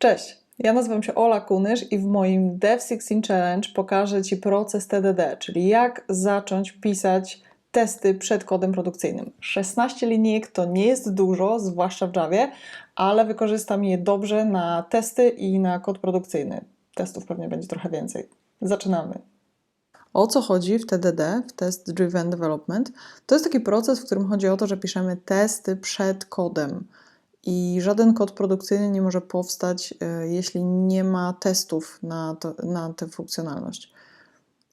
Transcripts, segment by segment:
Cześć, ja nazywam się Ola Kunysz i w moim Dev16 Challenge pokażę Ci proces TDD, czyli jak zacząć pisać testy przed kodem produkcyjnym. 16 linijek to nie jest dużo, zwłaszcza w Javie, ale wykorzystam je dobrze na testy i na kod produkcyjny. Testów pewnie będzie trochę więcej. Zaczynamy. O co chodzi w TDD, w Test Driven Development? To jest taki proces, w którym chodzi o to, że piszemy testy przed kodem. I żaden kod produkcyjny nie może powstać, e, jeśli nie ma testów na, to, na tę funkcjonalność.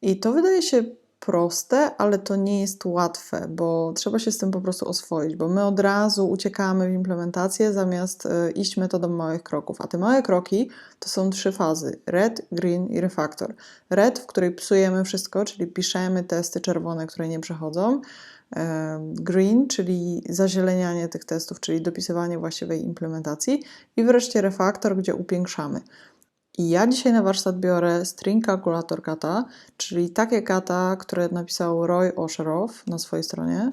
I to wydaje się proste, ale to nie jest łatwe, bo trzeba się z tym po prostu oswoić, bo my od razu uciekamy w implementację zamiast e, iść metodą małych kroków. A te małe kroki to są trzy fazy: red, green i refactor. Red, w której psujemy wszystko, czyli piszemy testy czerwone, które nie przechodzą green, czyli zazielenianie tych testów, czyli dopisywanie właściwej implementacji i wreszcie refactor, gdzie upiększamy. I ja dzisiaj na warsztat biorę String Calculator Kata, czyli takie kata, które napisał Roy Osheroff na swojej stronie.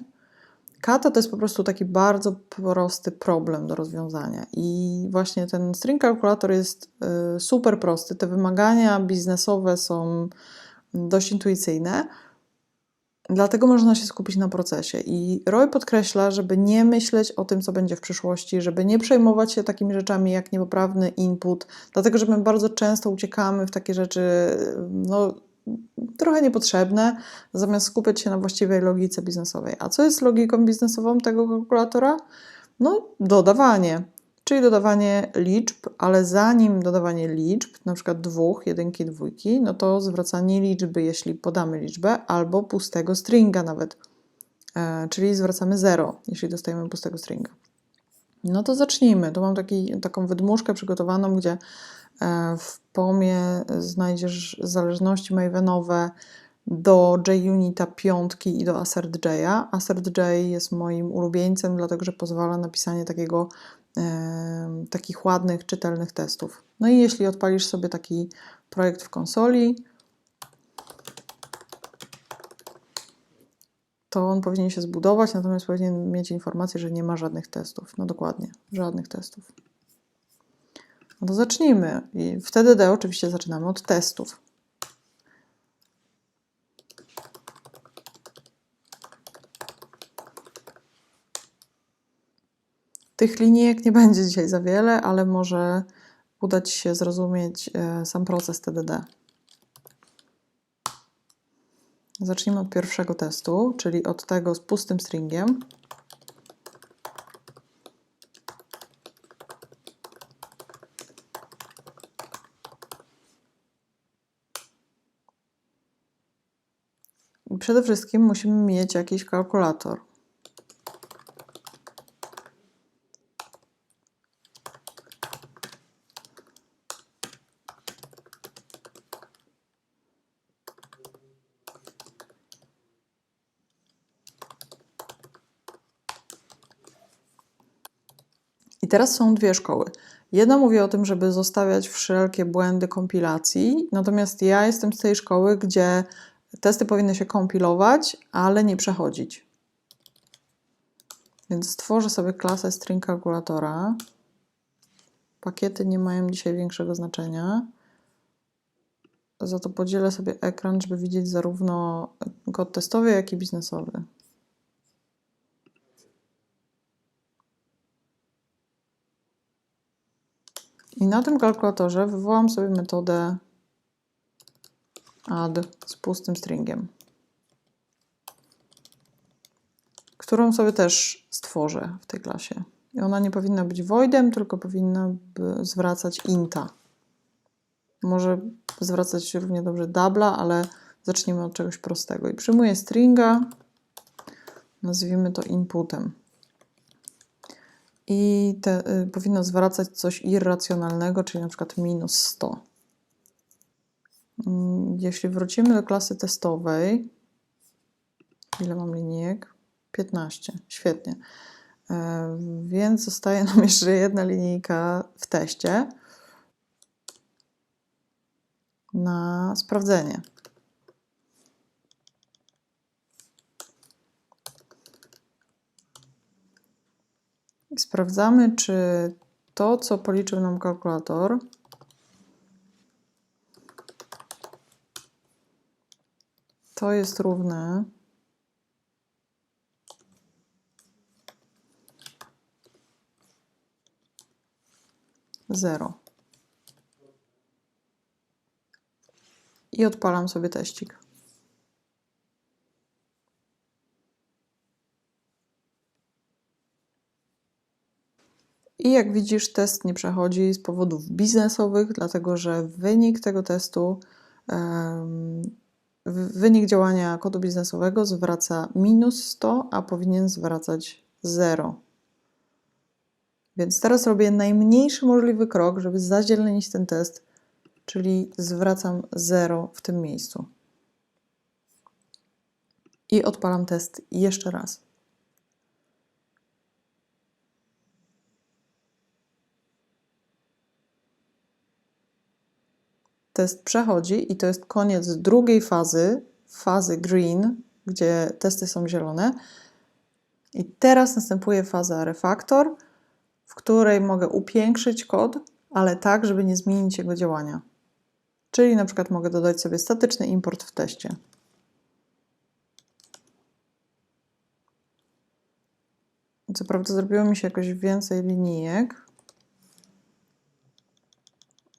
Kata to jest po prostu taki bardzo prosty problem do rozwiązania. I właśnie ten String Calculator jest y, super prosty. Te wymagania biznesowe są dość intuicyjne Dlatego można się skupić na procesie. I Roy podkreśla, żeby nie myśleć o tym, co będzie w przyszłości, żeby nie przejmować się takimi rzeczami jak niepoprawny input, dlatego że my bardzo często uciekamy w takie rzeczy, no, trochę niepotrzebne, zamiast skupiać się na właściwej logice biznesowej. A co jest logiką biznesową tego kalkulatora? No, dodawanie czyli dodawanie liczb, ale zanim dodawanie liczb, na przykład dwóch, jedynki, dwójki, no to zwracanie liczby, jeśli podamy liczbę, albo pustego stringa nawet, e, czyli zwracamy 0, jeśli dostajemy pustego stringa. No to zacznijmy. Tu mam taki, taką wydmuszkę przygotowaną, gdzie e, w pomie znajdziesz zależności Mavenowe do JUnita 5 i do AssertJ'a. AssertJ jest moim ulubieńcem, dlatego że pozwala na pisanie takiego takich ładnych, czytelnych testów. No i jeśli odpalisz sobie taki projekt w konsoli, to on powinien się zbudować, natomiast powinien mieć informację, że nie ma żadnych testów. No dokładnie, żadnych testów. No to zacznijmy. I w TDD oczywiście zaczynamy od testów. Tych linijek nie będzie dzisiaj za wiele, ale może udać się zrozumieć e, sam proces TDD. Zacznijmy od pierwszego testu, czyli od tego z pustym stringiem. przede wszystkim musimy mieć jakiś kalkulator. I teraz są dwie szkoły. Jedna mówi o tym, żeby zostawiać wszelkie błędy kompilacji, natomiast ja jestem z tej szkoły, gdzie testy powinny się kompilować, ale nie przechodzić. Więc stworzę sobie klasę string kalkulatora. Pakiety nie mają dzisiaj większego znaczenia. Za to podzielę sobie ekran, żeby widzieć zarówno kod testowy, jak i biznesowy. I na tym kalkulatorze wywołam sobie metodę add z pustym stringiem, którą sobie też stworzę w tej klasie. I ona nie powinna być voidem, tylko powinna zwracać inta. Może zwracać równie dobrze dubla, ale zacznijmy od czegoś prostego. I przyjmuję stringa, nazwijmy to inputem i te, y, powinno zwracać coś irracjonalnego, czyli na przykład minus 100. Mm, jeśli wrócimy do klasy testowej, ile mam linijek? 15, świetnie. E, więc zostaje nam jeszcze jedna linijka w teście na sprawdzenie. Sprawdzamy, czy to, co policzył nam kalkulator, to jest równe zero. I odpalam sobie teścik. I jak widzisz, test nie przechodzi z powodów biznesowych, dlatego że wynik tego testu, wynik działania kodu biznesowego zwraca minus 100, a powinien zwracać 0. Więc teraz robię najmniejszy możliwy krok, żeby zazielenić ten test, czyli zwracam 0 w tym miejscu. I odpalam test jeszcze raz. Test przechodzi i to jest koniec drugiej fazy, fazy green, gdzie testy są zielone. I teraz następuje faza refaktor, w której mogę upiększyć kod, ale tak, żeby nie zmienić jego działania. Czyli na przykład mogę dodać sobie statyczny import w teście. Co prawda zrobiło mi się jakoś więcej linijek,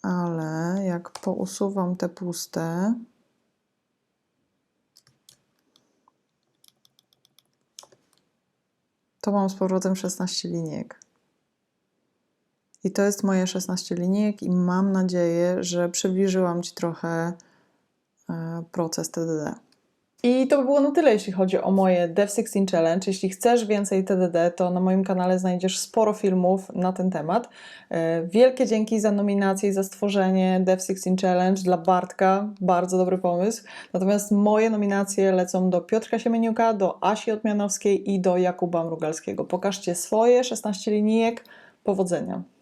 ale jak pousuwam te puste, to mam z powrotem 16 linijek. I to jest moje 16 linijek i mam nadzieję, że przybliżyłam Ci trochę e, proces TDD. I to by było na tyle, jeśli chodzi o moje Dev16 Challenge. Jeśli chcesz więcej TDD, to na moim kanale znajdziesz sporo filmów na ten temat. E, Wielkie dzięki za nominację i za stworzenie Dev16 Challenge dla Bartka. Bardzo dobry pomysł. Natomiast moje nominacje lecą do Piotrka Siemieniuka, do Asi Otmianowskiej i do Jakuba Mrugalskiego. Pokażcie swoje 16 linijek. Powodzenia.